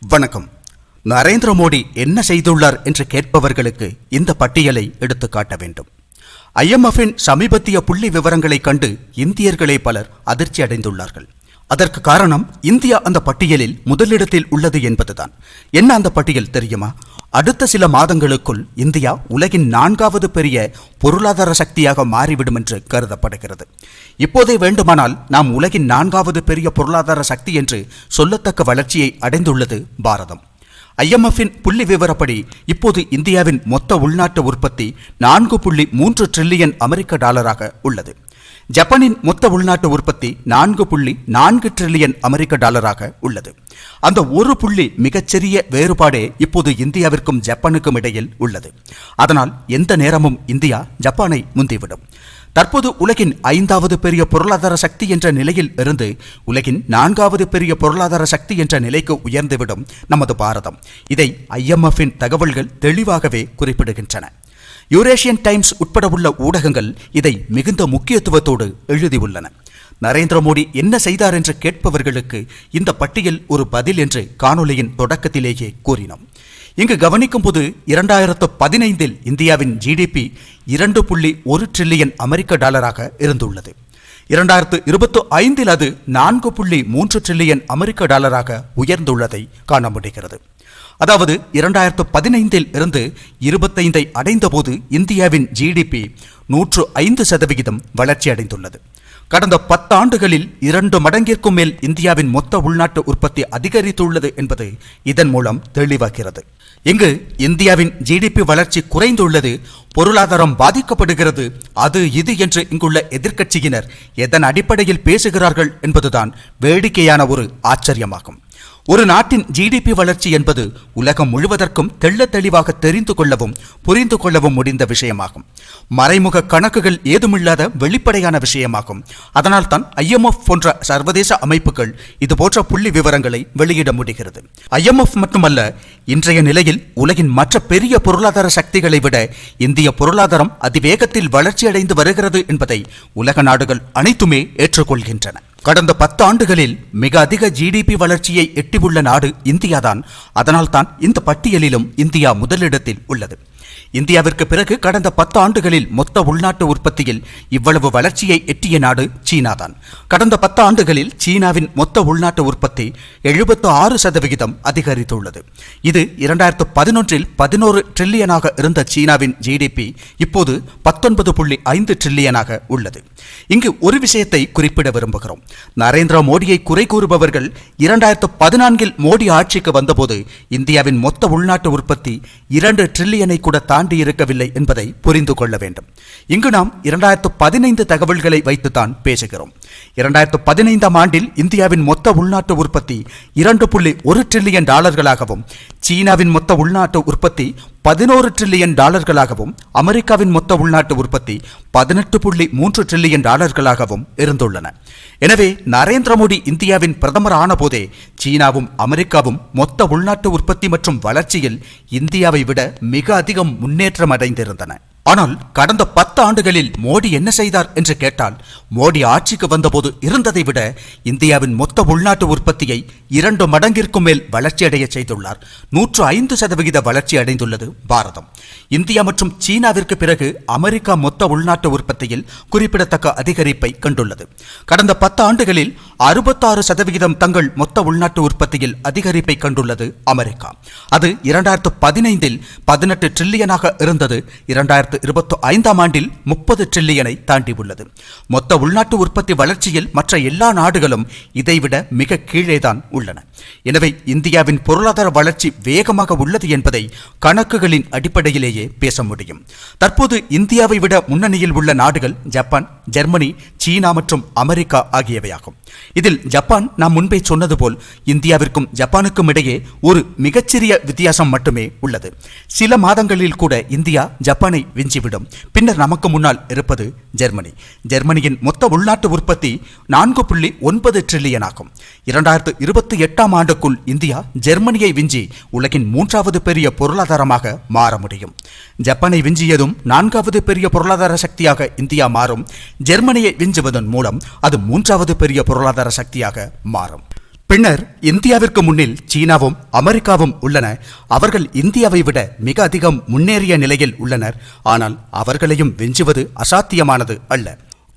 வணக்கம். நரேந்திர மோடி என்ன செய்துள்ளார் என்று கேட்பவர்களுக்கு இந்த பட்டியலை எடுத்து காட்ட வேண்டும். ஐஎம்எஃப்பின் சமீபத்திய புள்ளி விவரங்களைக் கண்டு இந்தியர்களே பலர் அதிர்ச்சி அடைந்துள்ளார்கள். அதற்கு காரணம் இந்தியா அந்த பட்டியலில் முதலிடத்தில் உள்ளது என்பதுதான். என்ன அந்த பட்டியல் தெரியுமா? அடுத்த சில மாதங்களுக்குள் இந்தியா உலகின் நான்காவது பெரிய பொருளாதார சக்தியாக மாறிவிடும் என்று கருதப்படுகிறது. இப்போதே வேண்டுமானால் நாம் உலகின் நான்காவது பெரிய பொருளாதார சக்தி என்று சொல்லத்தக்க வளர்ச்சியை அடைந்துள்ளது பாரதம். ஐஎம்எஃப்பின் புள்ளி விவரப்படி இப்போது இந்தியாவின் மொத்த உள்நாட்டு உற்பத்தி நான்கு புள்ளி மூன்று ட்ரில்லியன் அமெரிக்க டாலராக உள்ளது. ஜப்பானின் மொத்த உள்நாட்டு உற்பத்தி நான்கு புள்ளி நான்கு ட்ரில்லியன் அமெரிக்க டாலராக உள்ளது. அந்த ஒரு புள்ளி மிகச்சிறிய வேறுபாடே இப்போது இந்தியாவிற்கும் ஜப்பானுக்கும் இடையில் உள்ளது. அதனால் எந்த நேரமும் இந்தியா ஜப்பானை முந்திவிடும். தற்போது உலகின் ஐந்தாவது பெரிய பொருளாதார சக்தி என்ற நிலையில் இருந்து உலகின் நான்காவது பெரிய பொருளாதார சக்தி என்ற நிலைக்கு உயர்ந்துவிடும் நமது பாரதம். இதை ஐஎம்எஃப்பின் தகவல்கள் தெளிவாகவே குறிப்பிடுகின்றன. யூரேஷியன் டைம்ஸ் உட்பட உள்ள ஊடகங்கள் இதை மிகுந்த முக்கியத்துவத்தோடு எழுதியுள்ளன. நரேந்திர மோடி என்ன செய்தார் என்று கேட்பவர்களுக்கு இந்த பட்டியல் ஒரு பதில் என்று காணொலியின் தொடக்கத்திலேயே கூறினோம். இங்கு கவனிக்கும் போது இரண்டாயிரத்து பதினைந்தில் இந்தியாவின் ஜிடிபி இரண்டு புள்ளி ஒரு ட்ரில்லியன் அமெரிக்க டாலராக இருந்துள்ளது. இரண்டாயிரத்து இருபத்து ஐந்தில் அது நான்கு புள்ளி மூன்று ட்ரில்லியன் அமெரிக்க டாலராக உயர்ந்துள்ளதை காண முடிகிறது. அதாவது இரண்டாயிரத்து பதினைந்தில் இருந்து இருபத்தைந்தை அடைந்தபோது இந்தியாவின் ஜிடிபி நூற்று ஐந்து சதவிகிதம் வளர்ச்சி அடைந்துள்ளது கடந்த பத்தாண்டுகளில் இரண்டு மடங்கிற்கும் மேல் இந்தியாவின் மொத்த உள்நாட்டு உற்பத்தி அதிகரித்துள்ளது என்பது இதன் மூலம் தெளிவாகிறது. இங்கு இந்தியாவின் ஜிடிபி வளர்ச்சி குறைந்துள்ளது பொருளாதாரம் பாதிக்கப்படுகிறது அது இது என்று இங்குள்ள எதிர்க்கட்சியினர் எதன் அடிப்படையில் பேசுகிறார்கள் என்பதுதான் வேடிக்கையான ஒரு ஆச்சரியமாகும். ஒரு நாட்டின் ஜிடிபி வளர்ச்சி என்பது உலகம் முழுவதற்கும் தெள்ள தெளிவாக தெரிந்து கொள்ளவும் புரிந்து கொள்ளவும் முடிந்த விஷயமாகும். மறைமுக கணக்குகள் ஏதுமில்லாத வெளிப்படையான விஷயமாகும். அதனால் தான் ஐஎம்எஃப் போன்ற சர்வதேச அமைப்புகள் இதுபோன்ற புள்ளி விவரங்களை வெளியிட முடிகிறது. ஐஎம்எஃப் மட்டுமல்ல இன்றைய நிலையில் உலகின் மற்ற பெரிய பொருளாதார சக்திகளை விட இந்திய பொருளாதாரம் அதிவேகத்தில் வளர்ச்சியடைந்து வருகிறது என்பதை உலக நாடுகள் அனைத்துமே ஏற்றுக்கொள்கின்றன. கடந்த பத்து ஆண்டுகளில் மிக அதிக ஜிடிபி வளர்ச்சியை எட்டியுள்ள நாடு இந்தியாதான். அதனால்தான் இந்த பட்டியலிலும் இந்தியா முதலிடத்தில் உள்ளது. இந்தியாவிற்கு பிறகு கடந்த பத்து ஆண்டுகளில் மொத்த உள்நாட்டு உற்பத்தியில் இவ்வளவு வளர்ச்சியை எட்டிய நாடு சீனாதான். கடந்த பத்து ஆண்டுகளில் சீனாவின் மொத்த உள்நாட்டு உற்பத்தி எழுபத்து ஆறு சதவிகிதம் அதிகரித்துள்ளது. இது இரண்டாயிரத்து பதினொன்றில் பதினோரு ட்ரில்லியனாக இருந்த சீனாவின் ஜிடிபி இப்போது பத்தொன்பது புள்ளி ஐந்து ட்ரில்லியனாக உள்ளது. இங்கு ஒரு விஷயத்தை குறிப்பிட விரும்புகிறோம். நரேந்திர மோடியை குறை கூறுபவர்கள் இரண்டாயிரத்து பதினான்கில் மோடி ஆட்சிக்கு வந்தபோது இந்தியாவின் மொத்த உள்நாட்டு உற்பத்தி இரண்டு ட்ரில்லியனை கூட தாண்டி இருக்கவில்லை என்பதை புரிந்து கொள்ள வேண்டும். இங்கு நாம் இரண்டாயிரத்து பதினைந்து தகவல்களை வைத்துத்தான் பேசுகிறோம். இரண்டாயிரத்து பதினைந்தாம் ஆண்டில் இந்தியாவின் மொத்த உள்நாட்டு உற்பத்தி இரண்டு புள்ளி ஒரு ட்ரில்லியன் டாலர்களாகவும் சீனாவின் மொத்த உள்நாட்டு உற்பத்தி பதினோரு ட்ரில்லியன் டாலர்களாகவும் அமெரிக்காவின் மொத்த உள்நாட்டு உற்பத்தி பதினெட்டு புள்ளி மூன்று ட்ரில்லியன் டாலர்களாகவும் இருந்துள்ளன. எனவே நரேந்திர மோடி இந்தியாவின் பிரதமர் ஆனபோதே சீனாவும் அமெரிக்காவும் மொத்த உள்நாட்டு உற்பத்தி மற்றும் வளர்ச்சியில் இந்தியாவை விட மிக அதிகம் முன்னேற்றம் அடைந்திருந்தன. ஆனால் கடந்த பத்து ஆண்டுகளில் மோடி என்ன செய்தார் என்று கேட்டால் மோடி ஆட்சிக்கு வந்தபோது இருந்ததை விட இந்தியாவின் மொத்த உள்நாட்டு உற்பத்தியை இரண்டு மடங்கிற்கும் மேல் வளர்ச்சியடைய செய்துள்ளார். நூற்று ஐந்து சதவிகித வளர்ச்சி அடைந்துள்ளது பாரதம். இந்தியா மற்றும் சீனாவிற்கு பிறகு அமெரிக்கா மொத்த உள்நாட்டு உற்பத்தியில் குறிப்பிடத்தக்க அதிகரிப்பை கண்டுள்ளது. கடந்த பத்து ஆண்டுகளில் அறுபத்தாறு சதவிகிதம் தங்கள் மொத்த உள்நாட்டு உற்பத்தியில் அதிகரிப்பை கண்டுள்ளது அமெரிக்கா. அது இரண்டாயிரத்து பதினைந்தில் பதினெட்டு ட்ரில்லியனாக இருந்தது. இரண்டாயிரத்து இருபத்தி ஐந்தாம் ஆண்டில் முப்பது ட்ரில்லியனை தாண்டியுள்ளது. மொத்த உள்நாட்டு உற்பத்தி வளர்ச்சியில் மற்ற எல்லா நாடுகளும் இதைவிட மிக கீழேதான் உள்ளன. எனவே இந்தியாவின் பொருளாதார வளர்ச்சி வேகமாக உள்ளது என்பதை கணக்குகளின் அடிப்படையிலேயே பேச முடியும். தற்போது இந்தியாவை விட முன்னணியில் உள்ள நாடுகள் ஜப்பான் ஜெர்மனி சீனா மற்றும் அமெரிக்கா ஆகியவையாகும். இதில் ஜப்பான் நாம் முன்பே சொன்னது போல் இந்தியாவிற்கும் ஜப்பானுக்கும் இடையே ஒரு மிகச்சிறிய வித்தியாசம் மட்டுமே உள்ளது. சில மாதங்களில் கூட இந்தியா ஜப்பானை விஞ்சிவிடும். பின்னர் நமக்கு முன்னால் இருப்பது ஜெர்மனி. ஜெர்மனியின் மொத்த உள்நாட்டு உற்பத்தி நான்கு புள்ளி ஒன்பது ட்ரில்லியன் ஆகும். இரண்டாயிரத்து இருபத்தி எட்டாம் ஆண்டுக்குள் இந்தியா ஜெர்மனியை விஞ்சி உலகின் மூன்றாவது பெரிய பொருளாதாரமாக மாற முடியும். ஜப்பானை விஞ்சியதும் நான்காவது பெரிய பொருளாதார சக்தியாக இந்தியா மாறும். ஜெர்மனியை விஞ்சுவதன் மூலம் அது மூன்றாவது பெரிய பொருளாதார பொருளாதார சக்தியாக மாறும். பின்னர் இந்தியாவிற்கு முன்னில் சீனாவும் அமெரிக்காவும் உள்ளன. அவர்கள் இந்தியாவை விட மிக அதிகம் முன்னேறிய நிலையில் உள்ளனர். ஆனால் அவர்களையும் வெஞ்சுவது அசாத்தியமானது அல்ல.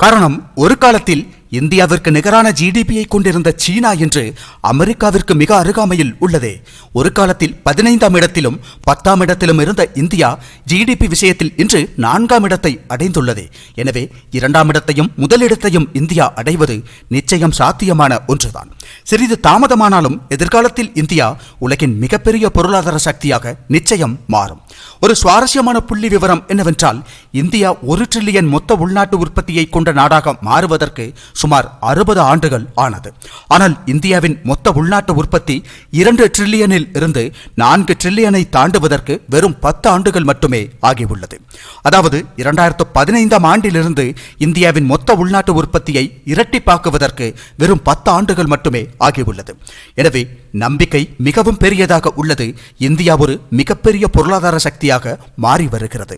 காரணம் ஒரு காலத்தில் இந்தியாவிற்கு நிகரான ஜிடிபியை கொண்டிருந்த சீனா என்று அமெரிக்காவிற்கு மிக அருகாமையில் உள்ளது. ஒரு காலத்தில் பதினைந்தாம் இடத்திலும் பத்தாம் இடத்திலும் இருந்த இந்தியா ஜிடிபி விஷயத்தில் இன்று நான்காம் இடத்தை அடைந்துள்ளது. எனவே இரண்டாம் இடத்தையும் முதலிடத்தையும் இந்தியா அடைவது நிச்சயம் சாத்தியமான ஒன்றுதான். சிறிது தாமதமானாலும் எதிர்காலத்தில் இந்தியா உலகின் மிகப்பெரிய பொருளாதார சக்தியாக நிச்சயம் மாறும். ஒரு சுவாரஸ்யமான புள்ளி விவரம் என்னவென்றால் இந்தியா ஒரு ட்ரில்லியன் மொத்த உள்நாட்டு உற்பத்தியை கொண்ட நாடாக மாறுவதற்கு சுமார் அறுபது ஆண்டுகள் ஆனது. ஆனால் இந்தியாவின் மொத்த உள்நாட்டு உற்பத்தி இரண்டு டிரில்லியனில் இருந்து நான்கு டிரில்லியனை தாண்டுவதற்கு வெறும் பத்து ஆண்டுகள் மட்டுமே ஆகியுள்ளது. அதாவது இரண்டாயிரத்து பதினைந்தாம் ஆண்டிலிருந்து இந்தியாவின் மொத்த உள்நாட்டு உற்பத்தியை இரட்டிப்பாக்குவதற்கு வெறும் பத்து ஆண்டுகள் மட்டுமே ஆகியுள்ளது. எனவே நம்பிக்கை மிகவும் பெரியதாக உள்ளது. இந்தியா ஒரு மிகப்பெரிய பொருளாதார சக்தியாக மாறி வருகிறது.